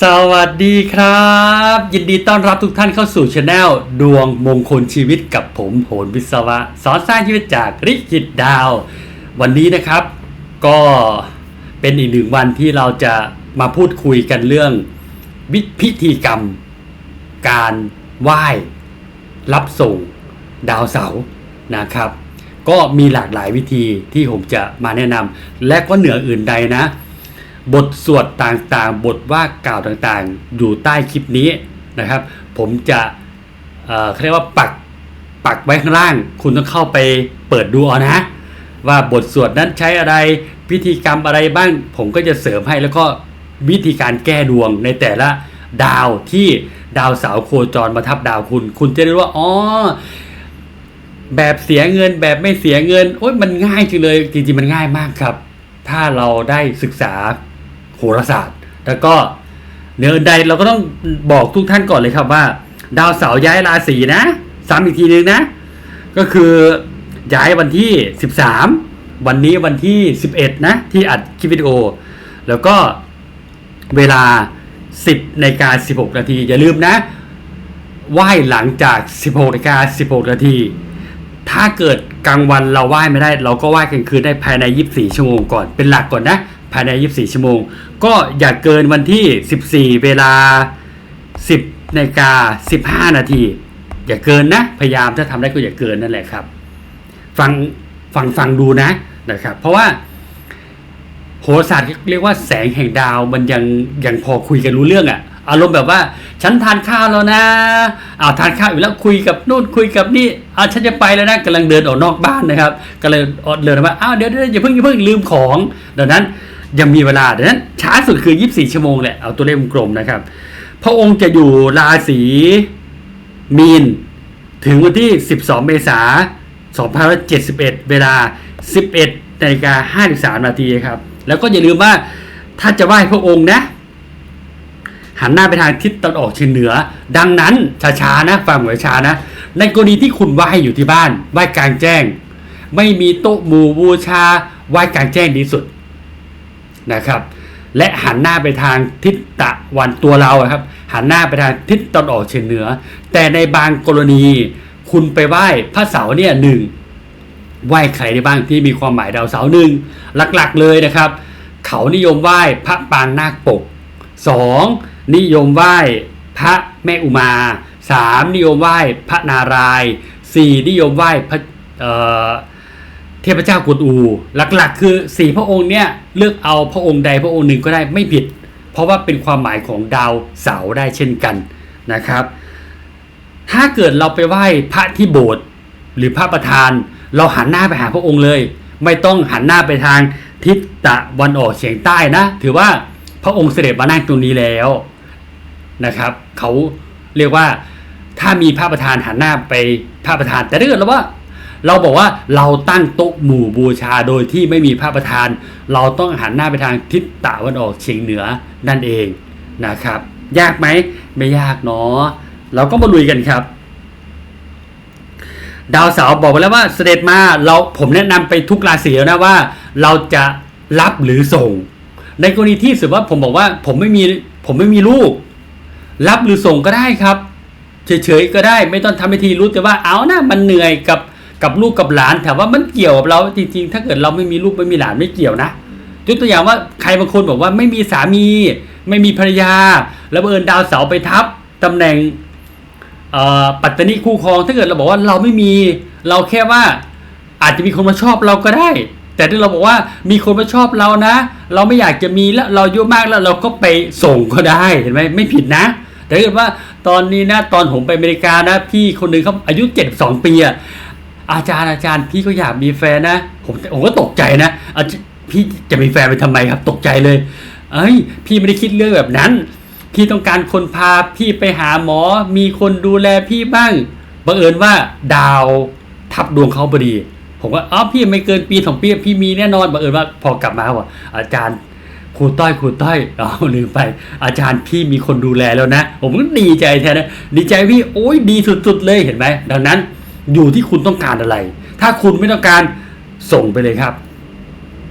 สวัสดีครับ ยินดีต้อนรับทุกท่านเข้าสู่ช anel ดวงมงคลชีวิตกับผมโหนวิศวะ สอนสร้างชีวิตจากริกิตดาว วันนี้นะครับ ก็เป็นอีกหนึ่งวันที่เราจะมาพูดคุยกันเรื่องวิพิธีกรรม การไหว้ รับส่งดาวเสาร์นะครับ ก็มีหลากหลายวิธีที่ผมจะมาแนะนำและก็เหนืออื่นใดนะ บทสวดต่างๆ บทว่ากล่าวต่างๆ อยู่ใต้คลิปนี้นะครับ ผมจะเขาเรียกว่าปักปักไว้ข้างล่าง คุณต้องเข้าไปเปิดดูเอานะ ว่าบทสวดนั้นใช้อะไรพิธีกรรมอะไรบ้าง ผมก็จะเสริมให้แล้วก็วิธีการแก้ดวงในแต่ละดาวที่ดาวเสาร์โคจรมาทับดาวคุณ คุณจะได้รู้ว่าอ๋อแบบเสียเงินแบบไม่เสียเงินโอ้ยมันง่ายจังเลยจริงๆมันง่ายมากครับ ถ้าเราได้ศึกษา โหราศาสตร์ แล้วก็เนื้อนใดเราก็ต้องบอกทุกท่านก่อนเลยครับว่า ดาวเสาร์ย้ายราศีนะซ้ำอีกทีนึงนะ ก็คือย้ายวันที่ 13 วันนี้วันที่ 11 นะ ที่อัดคลิปวิดีโอ แล้วก็เวลา 10นาฬิกา16 นาที อย่าลืมนะไหว้หลังจาก 16นาฬิกา16 นาที ถ้าเกิดกลางวันเราไหว้ไม่ได้ เราก็ไหว้กลางคืนได้ภายใน 24 ชั่วโมงก่อน เป็นหลักก่อนนะ ภายใน 24 ชั่วโมง ก็อย่าเกินวันที่ 14 เวลา 10นาฬิกา15 นาที อย่าเกินนะ พยายามถ้าทำได้ก็อย่าเกินนั่นแหละครับ ฟังฟังฟังดูนะนะครับ เพราะว่าโหราศาสตร์เรียกว่าแสงแห่งดาวมันยังยังพอคุยกันรู้เรื่องอะอารมณ์แบบว่า ฉันทานข้าวแล้วนะอ้าวทานข้าวอยู่แล้วคุยกับนู่นคุยกับนี่อ้าวฉันจะไปแล้วนะกำลังเดินออกนอกบ้านนะครับก็เลยอดเดินออกมาอ้าวเดี๋ยวเดี๋ยวอย่าเพิ่งอย่าเพิ่งลืมของดังนั้น ยังมีเวลาดังนั้นช้าสุดคือ 24 ชั่วโมงแหละเอาตัวเลขกลมนะครับ พระองค์จะอยู่ราศีมีน ถึงวันที่ 12 เมษายน2571 เวลา 11นาฬิกา53 นาทีครับ แล้วก็อย่าลืมว่าถ้าจะไหว้พระองค์นะ หันหน้าไปทางทิศตะวันออกเฉียงเหนือ ดังนั้นช้าๆนะฟังหัวช้านะ ในกรณีที่คุณไหว้อยู่ที่บ้านไหว้กลางแจ้ง ไม่มีโต๊ะหมู่บูชาไหว้กลางแจ้งดีสุด นะครับ และหันหน้าไปทางทิศตะวันตัวเราครับ หันหน้าไปทางทิศตะวันออกเฉียงเหนือ แต่ในบางกรณีคุณไปไหว้พระเสาเนี่ยหนึ่งไหว้ใครได้บ้างที่มีความหมายดาวเสาร์หนึ่งหลักๆเลยนะครับ เขานิยมไหว้พระปางนาคปกสองนิยมไหว้พระแม่อุมาสามนิยมไหว้พระนารายณ์สี่นิยมไหว้พระ เทพเจ้ากวนอู หลักๆ คือสี่พระองค์เนี่ยเลือกเอาพระองค์ใดพระองค์หนึ่งก็ได้ไม่ผิด เพราะว่าเป็นความหมายของดาวเสาร์ได้เช่นกันนะครับ ถ้าเกิดเราไปไหว้พระที่โบสถ์หรือพระประธาน เราหันหน้าไปหาพระองค์เลย ไม่ต้องหันหน้าไปทางทิศตะวันออกเฉียงใต้นะ ถือว่าพระองค์เสด็จมานั่งตรงนี้แล้วนะครับ เขาเรียกว่าถ้ามีพระประธานหันหน้าไปพระประธานแต่ถ้าเกิดเราว่า เราบอกว่าเราตั้งโต๊ะหมู่บูชาโดยที่ไม่มีพระประธาน เราต้องหันหน้าไปทางทิศตะวันออกเฉียงเหนือนั่นเองนะครับ ยากไหมไม่ยากเนาะเราก็มาลุยกันครับ ดาวเสาร์บอกไปแล้วว่าเสด็จมาเราผมแนะนำไปทุกราศีแล้วนะว่า เราจะรับหรือส่ง ในกรณีที่สมมติว่าผมบอกว่าผมไม่มีผมไม่มีลูก รับหรือส่งก็ได้ครับเฉยๆก็ได้ ไม่ต้องทำพิธีรู้แต่ว่าเอานะมันเหนื่อยกับ กับลูกกับหลานแต่ว่ามันเกี่ยวกับเราจริงๆ ถ้าเกิดเราไม่มีลูกไม่มีหลานไม่เกี่ยวนะยกตัวอย่างว่าใครบางคนบอกว่าไม่มีสามี ไม่มีภรรยา แล้วบังเอิญดาวเสาร์ไปทับตำแหน่งปัตตานีคู่ครอง ถ้าเกิดเราบอกว่าเราไม่มีเราแค่ว่าอาจจะมีคนมาชอบเราก็ได้ แต่ถ้าเราบอกว่ามีคนมาชอบเรานะ เราไม่อยากจะมีแล้วเราอายุมากแล้วเราก็ไปส่งก็ได้เห็นไหมไม่ผิดนะ แต่ถ้าเกิดว่าตอนนี้นะตอนผมไปอเมริกานะพี่คนหนึ่งเขาอายุ 72 ปีอะ อาจารย์อาจารย์พี่ก็อยากมีแฟนนะ ผมผมก็ตกใจนะพี่จะมีแฟนไปทำไมครับ ตกใจเลย เอ้ย พี่ไม่ได้คิดเรื่องแบบนั้น พี่ต้องการคนพาพี่ไปหาหมอ มีคนดูแลพี่บ้างบังเอิญว่าดาวทับดวงเขาพอดี ผมว่าอ๋อพี่ไม่เกินปีสองปีพี่มีแน่นอนบังเอิญว่าพอกลับมาว่าอาจารย์ครูต้อยครูต้อยอ๋อลืมไป อาจารย์พี่มีคนดูแลแล้วนะ ผมก็ดีใจแทนนะดีใจพี่โอ้ยดีสุดๆเลยเห็นไหมดังนั้น อยู่ที่คุณต้องการอะไร ถ้าคุณไม่ต้องการส่งไปเลยครับ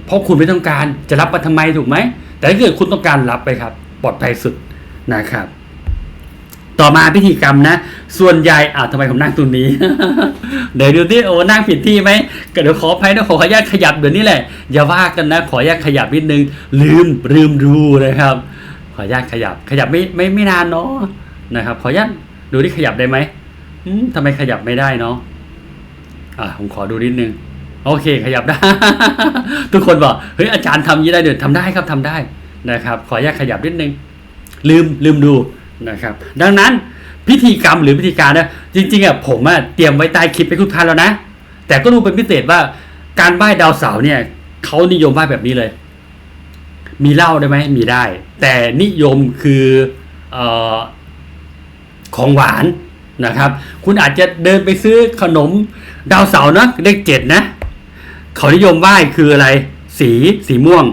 เพราะคุณไม่ต้องการจะรับมาทำไมถูกไหม แต่ถ้าเกิดคุณต้องการรับไปครับ ปลอดภัยสุดนะครับ ต่อมาพิธีกรรมนะ ส่วนใหญ่อ้าทำไมผมนั่งตรงนี้ เดี๋ยวดูที่โอ้นั่งผิดที่ไหมก็เดี๋ยวขออภัยนะขออนุญาตขยับเดี๋ยวนี้แหละ อย่าว่ากันนะ ขออนุญาตขยับนิดนึง ลืมลืมดูนะครับ ขออนุญาตขยับ ขยับไม่ไม่ไม่นานเนาะนะครับ ขออนุญาตดูที่ขยับได้ไหม ทำไมขยับไม่ได้เนาะอะผมขอดูนิดนึง โอเค ขยับได้ ทุกคนบอกเฮ้ยอาจารย์ทำยี้ได้เดี๋ยวทำได้ครับทำได้นะครับ ขออนุญาตขยับนิดนึง ลืมลืมดูนะครับ ดังนั้นพิธีกรรมหรือพิธีการนะจริงๆอะผมอะเตรียมไว้ใต้คลิปไปทุกท่านแล้วนะ แต่ก็ดูเป็นพิเศษว่าการไหว้ดาวเสาร์เนี่ยเขานิยมไหว้แบบนี้เลย มีเหล้าได้ไหมมีได้ แต่นิยมคือออของหวาน นะครับ คุณอาจจะเดินไปซื้อขนมดาวเสาร์นะเลขเจ็ดนะ เขานิยมไหว้คืออะไร สีสีม่วง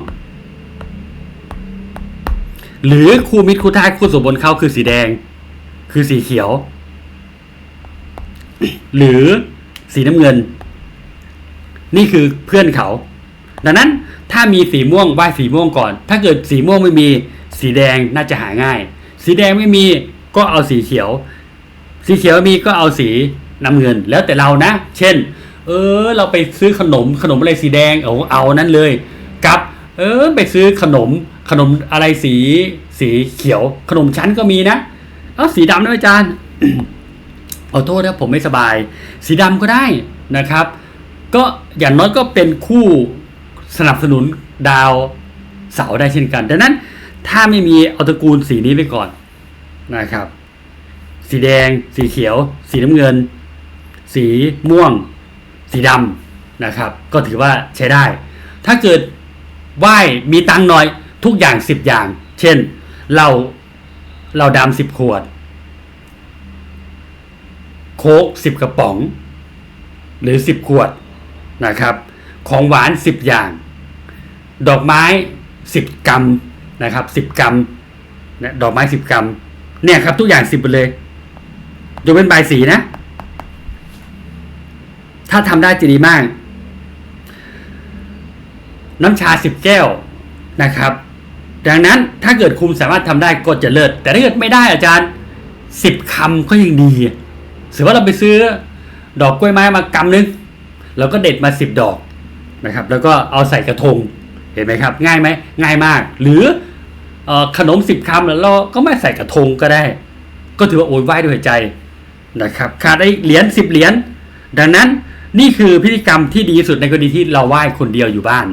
หรือคูมิตรคูท้ายคู่สมบนเขาคือสีแดง คือสีเขียว หรือสีน้ำเงิน นี่คือเพื่อนเขา ดังนั้นถ้ามีสีม่วงไหว้สีม่วงก่อน ถ้าเกิดสีม่วงไม่มีสีแดงน่าจะหาง่าย สีแดงไม่มีก็เอาสีเขียว สีเขียวมีก็เอาสีน้ำเงินแล้วแต่เรานะ เช่น เออ เราไปซื้อขนมขนมอะไรสีแดงเอาเอานั้นเลยกับ เออ ไปซื้อขนมขนมอะไรสีสีเขียว ขนมชั้นก็มีนะ เอาสีดำนะอาจารย์ขอโทษนะผมไม่สบาย สีดำก็ได้นะครับ ก็อย่างน้อยก็เป็นคู่สนับสนุนดาวเสาได้เช่นกัน ดังนั้นถ้าไม่มีเอาตระกูลสีนี้ไปก่อนนะครับ สีแดง สีเขียว สีน้ำเงิน สีม่วง สีดำนะครับ ก็ถือว่าใช้ได้ ถ้าเกิดไหว้มีตังน่อยทุกอย่างสิบอย่าง เช่นเราเราดำสิบขวด โค้กสิบกระป๋อง หรือสิบขวดนะครับ ของหวานสิบอย่าง ดอกไม้สิบกรัมนะครับสิบกรัมดอกไม้สิบกรัมเนี่ยครับทุกอย่างสิบไปเลย ยกเป็นใบายสีนะ ถ้าทำได้จะดีมาก น้ำชาสิบแก้วนะครับ ดังนั้นถ้าเกิดคุณสามารถทำได้ก็จะเลิศ แต่ถ้าเกิดไม่ได้อาจารย์สิบคำก็ยังดีสมมติว่าเราไปซื้อดอกกล้วยไม้มากำนึงเราก็เด็ดมาสิบดอกนะครับ แล้วก็เอาใส่กระทงเห็นไหมครับ ง่ายไหมง่ายมาก หรือออขนมสิบคำแล้วเราก็ไม่ใส่กระทงก็ได้ ก็ถือว่าโอนไหว้ด้วยใจ นะครับขาดได้เหรียญสิบเหรียญดังนั้นนี่คือพิธีกรรมที่ดีที่สุดในกรณีที่เราไหว้คนเดียวอยู่บ้าน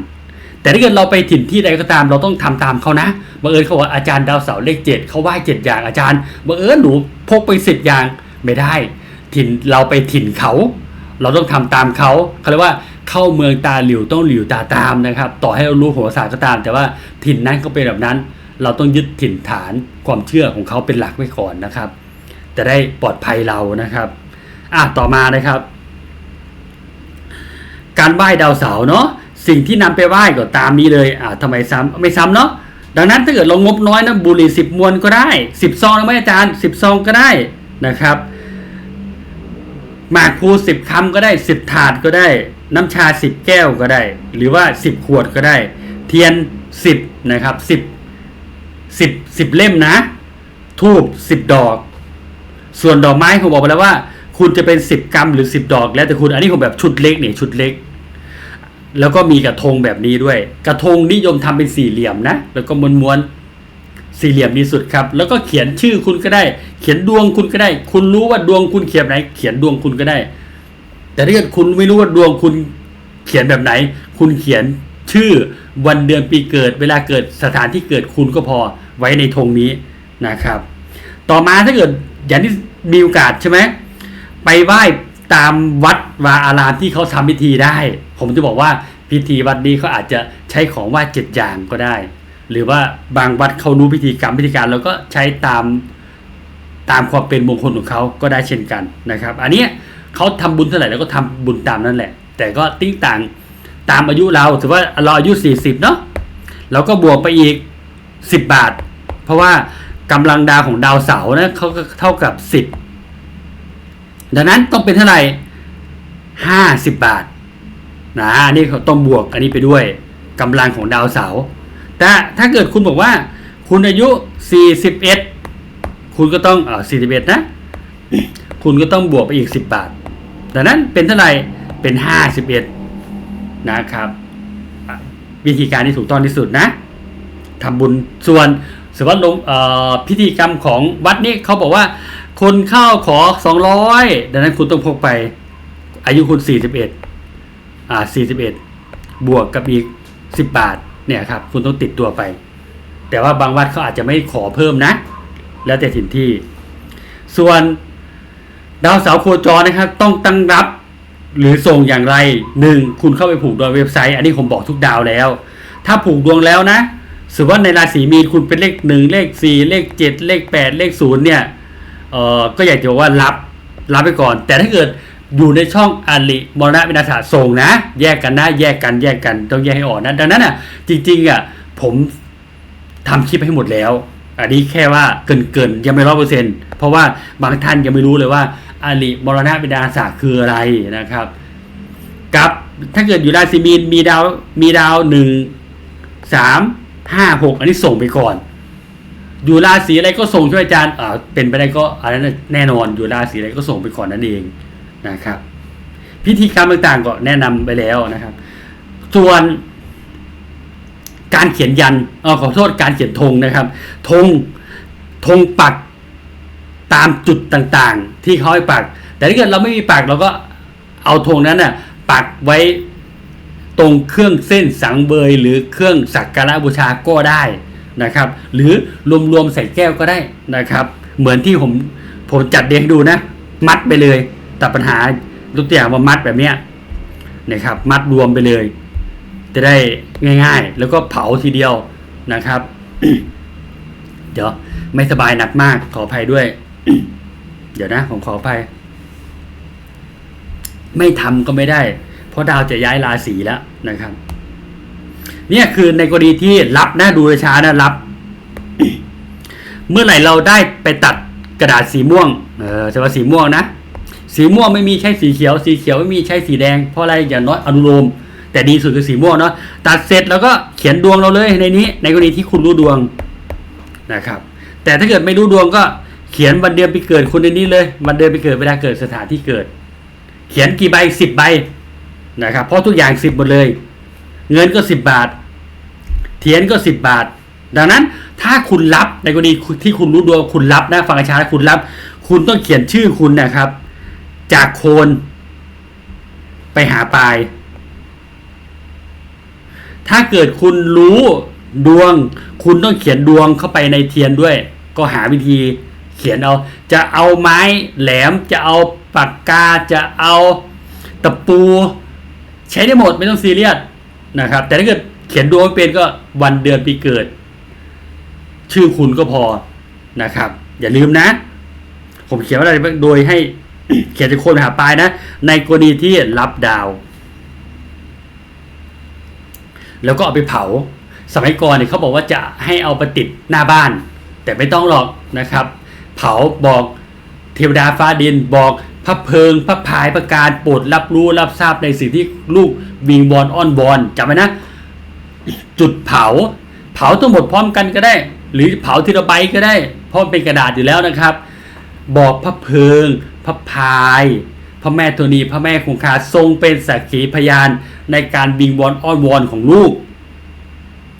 แต่ถ้าเกิดเราไปถิ่นที่ใดก็ตามเราต้องทำตามเขานะบังเอิญเขาว่าอาจารย์ดาวเสาร์เลขเจ็ดเขาไหว้เจ็ดอย่างอาจารย์บังเอิญหนูพกไปสิบอย่างไม่ได้ ถิ่นเราไปถิ่นเขา เราต้องทำตามเขาเขาเรียกว่าเข้าเมืองตาหลิวต้องหลิวตาตามนะครับ ต่อให้เรารู้โหราศาสตร์ก็ตาม แต่ว่าถิ่นนั้นก็เป็นแบบนั้น เราต้องยึดถิ่นฐานความเชื่อของเขาเป็นหลักไว้ก่อนนะครับ จะได้ปลอดภัยเรานะครับอะต่อมานะครับ การไหว้ดาวเสาร์เนาะสิ่งที่นำไปไหว้ก็ตามนี้เลยอ่าทำไมซ้ำไม่ซ้ำเนาะดังนั้นถ้าเกิดเรางบน้อยนะบุหรี่สิบมวนก็ได้สิบซองนะไหมอาจารย์สิบซองก็ได้นะครับหมากพลูสิบคำก็ได้สิบถาดก็ได้ น้ำชาสิบแก้วก็ได้ หรือว่าสิบขวดก็ได้ เทียนสิบนะครับสิบสิบสิบเล่มนะ ทูบสิบดอก ส่วนดอกไม้ผมบอกไปแล้วว่า คุณจะเป็นสิบกรัมหรือสิบดอก แล้วแต่คุณอันนี้ผมแบบชุดเล็กเนี่ยชุดเล็ก แล้วก็มีกระทงแบบนี้ด้วย กระทงนิยมทำเป็นสี่เหลี่ยมนะ แล้วก็ม้วนๆสี่เหลี่ยมดีสุดครับ แล้วก็เขียนชื่อคุณก็ได้ เขียนดวงคุณก็ได้ คุณรู้ว่าดวงคุณเขียนไหน เขียนดวงคุณก็ได้ แต่ถ้าเกิดคุณไม่รู้ว่าดวงคุณเขียนแบบไหน คุณเขียนชื่อวันเดือนปีเกิด เวลาเกิดสถานที่เกิดคุณก็พอไว้ในธงนี้นะครับ ต่อมาถ้าเกิดอย่างที่ มีโอกาสใช่ไหมไปไหว้ตามวัดวาอารามที่เขาทำพิธีได้ ผมจะบอกว่าพิธีวัดนี้เขาอาจจะใช้ของไหว้เจ็ดอย่างก็ได้ หรือว่าบางวัดเขารู้พิธีกรรมพิธีการแล้วก็ใช้ตามตามความเป็นมงคลของเขาก็ได้เช่นกันนะครับ อันนี้เขาทำบุญเท่าไหร่แล้วก็ทำบุญตามนั่นแหละ แต่ก็ติ้งต่างตามอายุเราถือว่าเราอายุสี่สิบเนาะเราก็บวกไปอีกสิบบาท เพราะว่า กำลังดาวของดาวเสาร์นะเขาก็เท่ากับสิบดังนั้นต้องเป็นเท่าไหร่ห้าสิบบาทนะอันนี้ต้องบวกอันนี้ไปด้วยกำลังของดาวเสาร์แต่ถ้าเกิดคุณบอกว่า คุณอายุ41คุณก็ต้องอ่าสี่สิบเอ็ดนะ คุณก็ต้องบวกไปอีกสิบบาทดังนั้นเป็นเท่าไหร่เป็นห้าสิบเอ็ดนะครับ วิธีการที่ถูกต้องที่สุดนะทำบุญส่วน สวัสดิ์พิธีกรรมของวัดนี้เขาบอกว่า คนเข้าขอสองร้อยดังนั้นคุณต้องพกไป อายุคุณสี่สิบเอ็ดอ่าสี่สิบเอ็ดบวกกับอีกสิบบาท เนี่ยครับ คุณต้องติดตัวไป แต่ว่าบางวัดเขาอาจจะไม่ขอเพิ่มนะ แล้วแต่ถิ่นที่ ส่วนดาวเสาโคจรนะครับ ต้องตั้งรับหรือส่งอย่างไรหนึ่งคุณเข้าไปผูกดวงเว็บไซต์ อันนี้ผมบอกทุกดาวแล้ว ถ้าผูกดวงแล้วนะ สมมติว่าในราศีมีนคุณเป็นเลขหนึ่งเลขสี่เลขเจ็ดเลขแปดเลขศูนย์เนี่ยเออก็อยากจะบอกว่ารับรับไปก่อน แต่ถ้าเกิดอยู่ในช่องอาริมรณะวินาศาส่งนะ แยกกันนะแยกกันแยกกันต้องแยกให้ออกนะดังนั้นอะจริงๆอะผมทำคลิปให้หมดแล้ว อันนี้แค่ว่าเกินเกินๆยังไม่ร้อยเปอร์เซ็นต์เพราะว่าบางท่านยังไม่รู้เลยว่าอาริมรณะวินาศาคืออะไรนะครับ กับถ้าเกิดอยู่ราศีมีนมีดาวมีดาวหนึ่งสาม ห้าหกอันนี้ส่งไปก่อน อยู่ราศีอะไรก็ส่งช่วยอาจารย์อ่าเป็นไปได้ก็อันนั้นแน่นอนอยู่ราศีอะไรก็ส่งไปก่อนนั่นเองนะครับ พิธีกรรมต่างๆก็แนะนำไปแล้วนะครับ ส่วนการเขียนยันเออขอโทษการเขียนธงนะครับธงธงปักตามจุดต่างๆ ที่เขาให้ปัก แต่ถ้าเกิดเราไม่มีปักเราก็เอาธงนั้นน่ะปักไว้ ตรงเครื่องเส้นสังเบย หรือเครื่องสักการะบูชาก็ได้นะครับ หรือรวมๆใส่แก้วก็ได้นะครับ เหมือนที่ผมผมจัดเรียงดูนะ มัดไปเลย แต่ปัญหายกตัวอย่างว่ามัดแบบเนี้ยนะครับ มัดรวมไปเลย จะได้ง่าย ๆ แล้วก็เผาทีเดียวนะครับ เดี๋ยวไม่สบายหนักมากขออภัยด้วย เดี๋ยวนะผมขออภัยไม่ทำก็ไม่ได้ ราะดาวจะย้ายราศีแล้วนะครับ เนี่ยคือในกรณีที่รับนะดูช้านะรับ เมื่อไหร่เราได้ไปตัดกระดาษสีม่วง เออจะว่าสีม่วงนะ สีม่วงไม่มีใช่สีเขียว สีเขียวไม่มีใช่สีแดง เพราะอะไรอย่างน้อยอนุโลม แต่ดีสุดคือสีม่วงเนาะ ตัดเสร็จแล้วก็เขียนดวงเราเลยในนี้ ในกรณีที่คุณรู้ดวงนะครับ แต่ถ้าเกิดไม่รู้ดวงก็เขียนวันเดือนปีเกิดคุณในนี้เลย วันเดือนปีเกิดเวลาเกิดสถานที่เกิด เขียนกี่ใบสิบใบ นะครับ เพราะทุกอย่างสิบหมดเลย เงินก็สิบบาท เทียนก็สิบบาท ดังนั้นถ้าคุณรับในกรณีที่คุณรู้ดวงคุณรับนะฟังอาชาคุณรับ คุณต้องเขียนชื่อคุณนะครับ จากโคนไปหาปลาย ถ้าเกิดคุณรู้ดวง คุณต้องเขียนดวงเข้าไปในเทียนด้วย ก็หาวิธีเขียนเอา จะเอาไม้แหลม จะเอาปากกา จะเอาตะปู ใช้ได้หมดไม่ต้องซีเรียสนะครับ แต่ถ้าเกิดเขียนดวงเป็นก็วันเดือนปีเกิด ชื่อคุณก็พอนะครับ อย่าลืมนะ ผมเขียนว่าอะไรบ้างโดยให้เขียนจากโคนหาปลายนะ ในกรณีที่รับดาว แล้วก็เอาไปเผา สมัยก่อนเนี่ยเขาบอกว่าจะให้เอาไปติดหน้าบ้าน แต่ไม่ต้องหรอกนะครับ เผาบอกเทวดาฟ้าดินบอก พระเพิงพระพายประการโปรดรับรู้รับทราบในสิ่งที่ลูกวิงบอลอ้อนบอลจำไว้นะ จุดเผา เผาทั้งหมดพร้อมกันก็ได้ หรือเผาทีละใบก็ได้เพราะเป็นกระดาษอยู่แล้วนะครับ บอกพระเพิงพระพาย พระแม่ธรณีพระแม่คงคาทรงเป็นสักขีพยานในการบิงบอลอ้อนวอนของลูก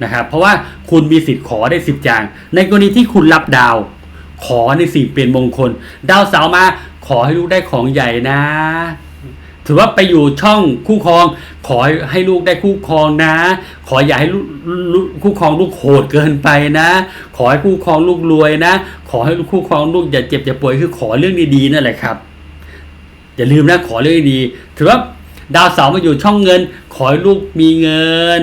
นะครับเพราะว่าคุณมีสิทธิ์ขอได้สิบอย่าง ในกรณีที่คุณรับดาว ขอในสิ่งเป็นมงคล ดาวเสาร์มา ขอให้ลูกได้ของใหญ่นะ ถือว่าไปอยู่ช่องคู่ครอง ขอให้ลูกได้คู่ครองนะ ขออย่าให้คู่ครองลูกโหดเกินไปนะ ขอให้คู่ครองลูกรวยนะ ขอให้คู่ครองลูกอย่าเจ็บอย่าป่วยคือขอเรื่องดีๆนั่นแหละครับ อย่าลืมนะขอเรื่องดีๆถือว่าดาวเสาร์มาอยู่ช่องเงิน ขอให้ลูกมีเงิน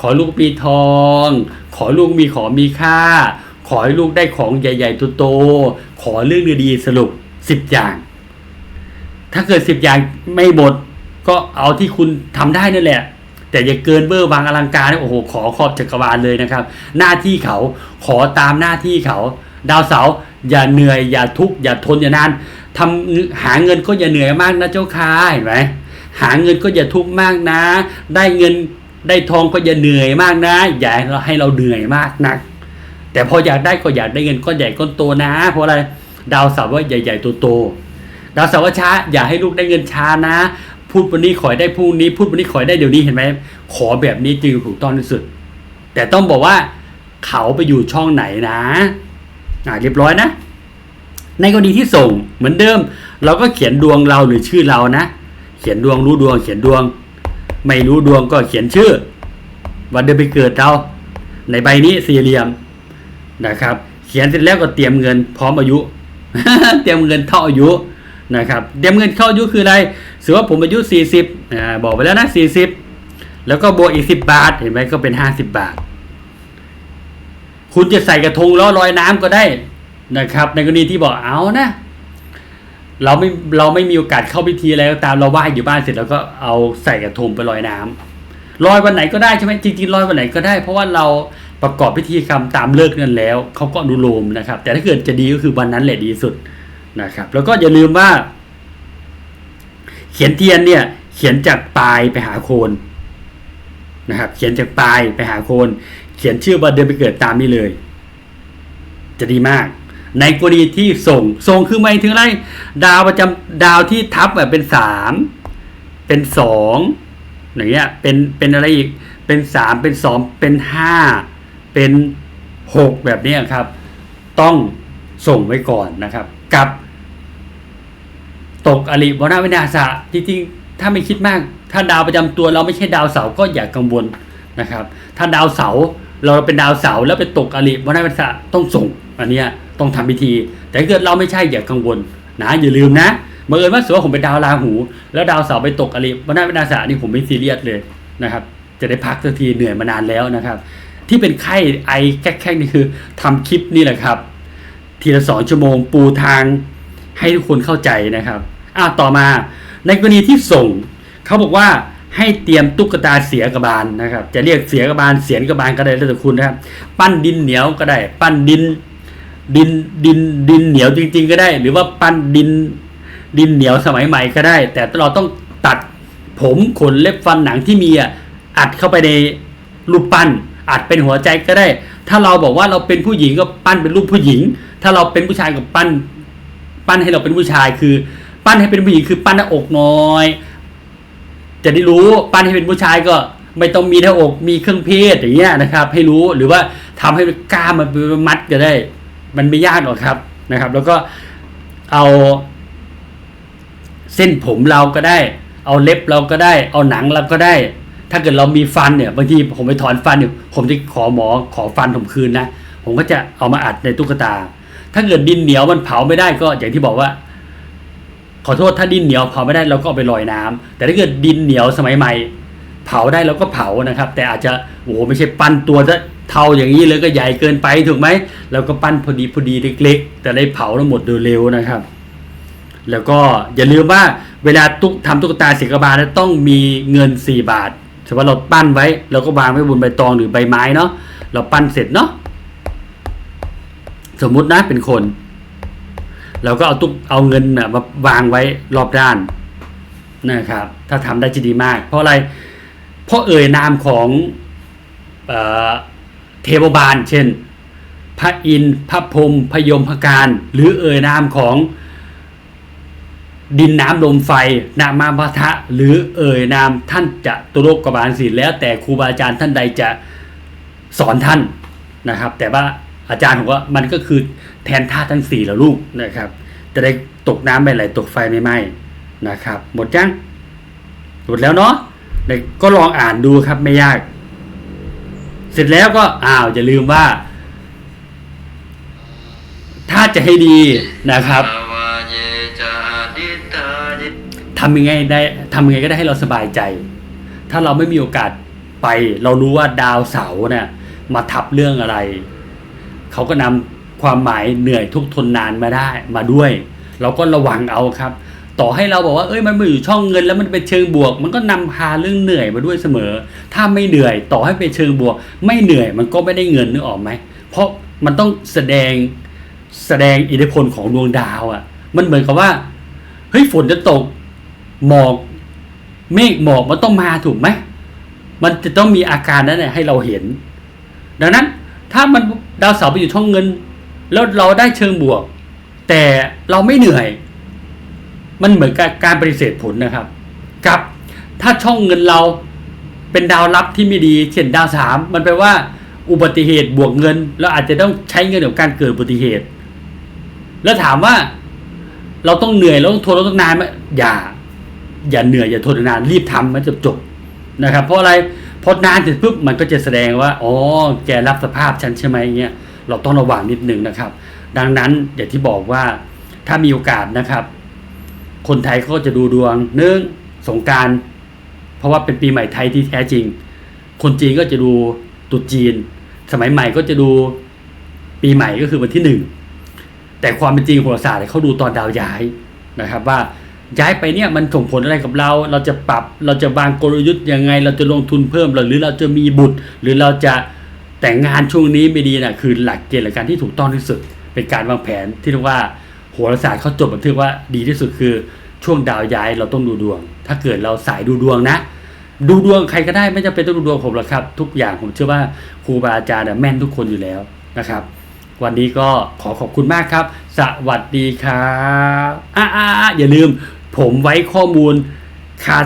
ขอให้ลูกมีทอง ขอให้ลูกมีของมีค่า ขอให้ลูกได้ของใหญ่ ๆ โตๆขอเรื่องดีๆสรุป สิบอย่าง ถ้าเกิดสิบอย่างไม่หมดก็เอาที่คุณทำได้นั่นแหละ แต่อย่าเกินเบอร์บางอลังการนะโอ้โห ขอขอบจักรวาลเลยนะครับ หน้าที่เขาขอตามหน้าที่เขา ดาวเสาอย่าเหนื่อย อย่าทุกข์อย่าทนอย่านานทำหาเงินก็อย่าเหนื่อยมากนะเจ้าค่ะเห็นไหมหาเงินก็อย่าทุกข์มากนะ ได้เงินได้ทองก็อย่าเหนื่อยมากนะ อย่าให้เราให้เราเหนื่อยมากนัก แต่พออยากได้ก็อยากได้เงินก้อนใหญ่ก้อนโตนะ เพราะอะไร ดาวเสาร์ว่าใหญ่ๆโตๆดาวเสาร์ว่าช้า อย่าให้ลูกได้เงินช้านะ พูดวันนี้ขอได้พรุ่งนี้ พูดวันนี้ขอได้เดี๋ยวนี้เห็นไหมขอแบบนี้จึงถูกต้องที่สุด แต่ต้องบอกว่าเขาไปอยู่ช่องไหนนะอ่าเรียบร้อยนะ ในกรณีที่ส่งเหมือนเดิม เราก็เขียนดวงเราหรือชื่อเรานะ เขียนดวงรู้ดวง เขียนดวง ไม่รู้ดวงก็เขียนชื่อ วันเดือนไปเกิดเราในใบนี้สี่เหลี่ยมนะครับ เขียนเสร็จแล้วก็เตรียมเงินพร้อมอายุ เตรียมเงินเข้าอายุนะครับเตรียมเงินเข้าอายุคืออะไรสมมติว่าผมอายุสี่สิบอ่าบอกไปแล้วนะสี่สิบแล้วก็บวกอีกสิบบาท เห็นไหมก็เป็นห้าสิบบาท คุณจะใส่กระทงล้อลอยน้ำก็ได้นะครับ ในกรณีที่บอกเอานะ เราไม่เราไม่มีโอกาสเข้าพิธีอะไรก็ตามเราไหว้อยู่บ้านเสร็จแล้วก็เอาใส่กระทงไปลอยน้ำลอยวันไหนก็ได้ใช่ไหมจริงๆลอยวันไหนก็ได้ เพราะว่าเรา ประกอบพิธีกรรมตามเลิกนั้นแล้วเขาก็อนุโลมนะครับ แต่ถ้าเกิดจะดีก็คือวันนั้นแหละดีสุดนะครับ แล้วก็อย่าลืมว่า เขียนเทียนเนี่ย เขียนจากปลายไปหาโคนนะครับ เขียนจากปลายไปหาโคน เขียนชื่อวันเดือนไปเกิดตามนี้เลย จะดีมาก ในกรณีที่ส่งส่งคือหมายถึงอะไรดาวประจำดาวที่ทับแบบเป็นสามเป็นสองอย่างเงี้ยเป็นเป็นอะไรอีกเป็นสามเป็นสองเป็นห้า เป็นหกแบบนี้ครับ ต้องส่งไว้ก่อนนะครับ กับ ตกอริวนาวินาศะจริงๆถ้าไม่คิดมาก ถ้าดาวประจำตัวเราไม่ใช่ดาวเสาร์ก็อย่ากังวลนะครับ ถ้าดาวเสาร์เราเป็นดาวเสาร์แล้วไปตกอริวนาวินาศะต้องส่งอันนี้ต้องทำพิธี แต่ถ้าเกิดเราไม่ใช่อย่ากังวลนะอย่าลืมนะบังเอิญว่าสว่าผมเป็นดาวราหู แล้วดาวเสาร์ไปตกอริวนาวินาศะนี่ผมไม่ซีเรียสเลยนะครับ จะได้พักสักทีเหนื่อยมานานแล้วนะครับ ที่เป็นไข้ไอแค่ๆนี่คือทำคลิปนี่แหละครับ ทีละสองชั่วโมงปูทางให้ทุกคนเข้าใจนะครับอะต่อมาในกรณีที่ส่งเขาบอกว่าให้เตรียมตุ๊กตาเสียกระบาลนะครับ จะเรียกเสียกระบาลเสียนกระบาลก็ได้แล้วแต่คุณนะครับ ปั้นดินเหนียวก็ได้ ปั้นดินดินดินดินเหนียวจริง ๆ ก็ได้ หรือว่าปั้นดินดินเหนียวสมัยใหม่ก็ได้ แต่เราต้องตัดผมขนเล็บฟันหนังที่มีอัดเข้าไปในรูปปั้น อัดเป็นหัวใจก็ได้ ถ้าเราบอกว่าเราเป็นผู้หญิงก็ปั้นเป็นรูปผู้หญิง ถ้าเราเป็นผู้ชายก็ปั้น ปั้นให้เราเป็นผู้ชายคือ ปั้นให้เป็นผู้หญิงคือปั้นหน้าอกน้อย จะได้รู้ปั้นให้เป็นผู้ชายก็ไม่ต้องมีหน้าอกมีเครื่องเพศอย่างเงี้ยนะครับ ให้รู้หรือว่าทำให้กล้ามมันเป็นมัดก็ได้ มันไม่ยากหรอกครับนะครับ แล้วก็เอาเส้นผมเราก็ได้ เอาเล็บเราก็ได้ เอาหนังเราก็ได้ ถ้าเกิดเรามีฟันเนี่ยบางทีผมไปถอนฟันเนี่ยผมจะขอหมอขอฟันผมคืนนะผมก็จะเอามาอัดในตุ๊กตา ถ้าเกิดดินเหนียวมันเผาไม่ได้ก็อย่างที่บอกว่า ขอโทษถ้าดินเหนียวเผาไม่ได้เราก็เอาไปลอยน้ำแต่ถ้าเกิดดินเหนียวสมัยใหม่ เผาได้เราก็เผานะครับ แต่อาจจะโอ้โหไม่ใช่ปั้นตัวจะเท่าอย่างนี้เลยก็ใหญ่เกินไปถูกไหมเราก็ปั้นพอดีพอดีเล็ก ๆ แต่ได้เผาทั้งหมดโดยเร็วนะครับ แล้วก็อย่าลืมว่าเวลาตุ๊กทำตุ๊กตาเสียกระบาลต้องมีเงิน 4 บาท มมติว่าเราปั้นไว้เราก็วางไว้บนใบตองหรือใบไม้เนาะเราปั้นเสร็จเนาะสมมุตินะเป็นคน เราก็เอาตุ๊กเอาเงินน่ะมาวางไว้รอบด้านนะครับ ถ้าทำได้จะดีมาก เพราะอะไรเพราะเอ่ยนามของเอเทวบาล เช่น พระอินทร์พระพรหมพระยมพระการ หรือเอ่ยนามของ ดินน้ำลมไฟ นามาพะทะ หรือเอ่ยนามท่านจะตุโลกกบาลศิลแล้ว แต่ครูบาอาจารย์ท่านใดจะสอนท่านนะครับ แต่ว่าอาจารย์บอกว่ามันก็คือแทนท่าทั้งสี่แล้วลูกนะครับ จะได้ตกน้ำไม่ไหลตกไฟไม่ไหม้นะครับ หมดยังหมดแล้วเนาะก็ลองอ่านดูครับไม่ยาก เสร็จแล้วก็อ้าวอย่าลืมว่า ถ้าจะให้ดีนะครับ ทำยังไงได้ทำยังไงก็ได้ให้เราสบายใจ ถ้าเราไม่มีโอกาสไป เรารู้ว่าดาวเสาร์เนี่ยมาทับเรื่องอะไร เขาก็นำความหมายเหนื่อยทุกทนนานมาได้มาด้วย เราก็ระวังเอาครับ ต่อให้เราบอกว่าเอ้ยมันมาอยู่ช่องเงินแล้วมันเป็นเชิงบวก มันก็นำพาเรื่องเหนื่อยมาด้วยเสมอ ถ้าไม่เหนื่อย ต่อให้เป็นเชิงบวก ไม่เหนื่อยมันก็ไม่ได้เงินนึกออกไหมเพราะมันต้องแสดงแสดงอิทธิพลของดวงดาวอะ่ะ มันเหมือนกับว่าเฮ้ยฝนจะตก หมอกเมฆหมอกมันต้องมาถูกไหมมันจะต้องมีอาการนั้นเนี่ยให้เราเห็น ดังนั้นถ้ามันดาวเสาร์ไปอยู่ช่องเงิน แล้วเราได้เชิงบวก แต่เราไม่เหนื่อย มันเหมือนกับการปฏิเสธผลนะครับ กับถ้าช่องเงินเราเป็นดาวรับที่ไม่ดีเช่นดาวสามมันแปลว่าอุบัติเหตุบวกเงินแล้วอาจจะต้องใช้เงินกับการเกิดอุบัติเหตุ แล้วถามว่า เราต้องเหนื่อยเราต้องทนเราต้องนานไหมอย่า อย่าเหนื่อยอย่าทนนานรีบทำมันจะจบนะครับ เพราะอะไรพอนานเสร็จปุ๊บมันก็จะแสดงว่าอ๋อแกรับสภาพฉันใช่ไหมเงี้ยเราต้องระวังนิดนึงนะครับ ดังนั้นอย่างที่บอกว่าถ้ามีโอกาสนะครับ คนไทยก็จะดูดวงเนื่องสงการเพราะว่าเป็นปีใหม่ไทยที่แท้จริง คนจีนก็จะดูตุจีน สมัยใหม่ก็จะดูปีใหม่ก็คือวันที่หนึ่งแต่ความเป็นจริงโหราศาสตร์เขาดูตอนดาวย้ายนะครับว่า ย้ายไปเนี่ยมันส่งผลอะไรกับเรา เราจะปรับเราจะวางกลยุทธ์ยังไง เราจะลงทุนเพิ่มหรือเราจะมีบุตร หรือเราจะแต่งงานช่วงนี้ไม่ดีนะคือหลักเกณฑ์หลักการที่ถูกต้องที่สุด เป็นการวางแผนที่เรียกว่าโหราศาสตร์เขาจดบันทึกว่าดีที่สุดคือช่วงดาวย้ายเราต้องดูดวง ถ้าเกิดเราสายดูดวงนะ ดูดวงใครก็ได้ไม่จำเป็นต้องดูดวงผมหรอกครับ ทุกอย่างผมเชื่อว่าครูบาอาจารย์แม่นทุกคนอยู่แล้วนะครับ วันนี้ก็ขอขอบคุณมากครับ สวัสดีครับอ่าออ่าอย่าลืม ผมไว้ข้อมูลคา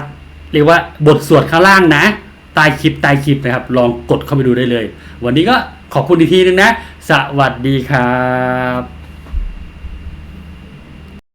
เรียกว่าบทสวดข้างล่างนะใต้คลิปใต้คลิปนะครับ ลองกดเข้าไปดูได้เลย วันนี้ก็ขอบคุณอีกทีนึงนะ สวัสดีครับ